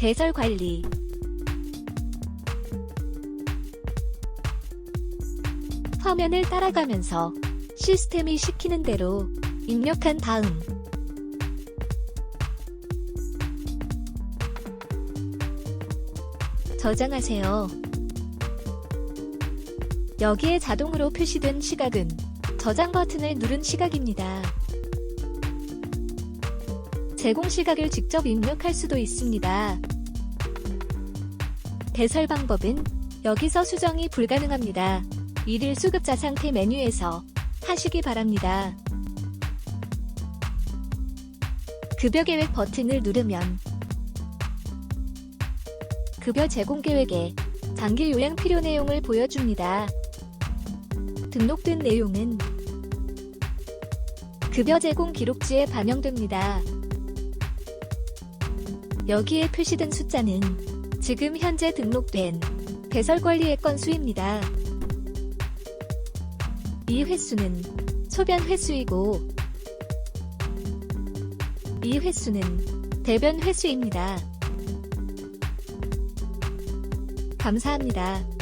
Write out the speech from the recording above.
배설 관리 화면을 따라가면서 시스템이 시키는 대로 입력한 다음 저장하세요. 여기에 자동으로 표시된 시각은 저장 버튼을 누른 시각입니다. 제공 시각을 직접 입력할 수도 있습니다. 배설 방법은 여기서 수정이 불가능합니다. 일일 수급자 상태 메뉴에서 하시기 바랍니다. 급여 계획 버튼을 누르면 급여 제공 계획에 장기 요양 필요 내용을 보여줍니다. 등록된 내용은 급여 제공 기록지에 반영됩니다. 여기에 표시된 숫자는 지금 현재 등록된 배설 관리의 건수입니다. 이 횟수는 소변 횟수이고 이 횟수는 대변 횟수입니다. 감사합니다.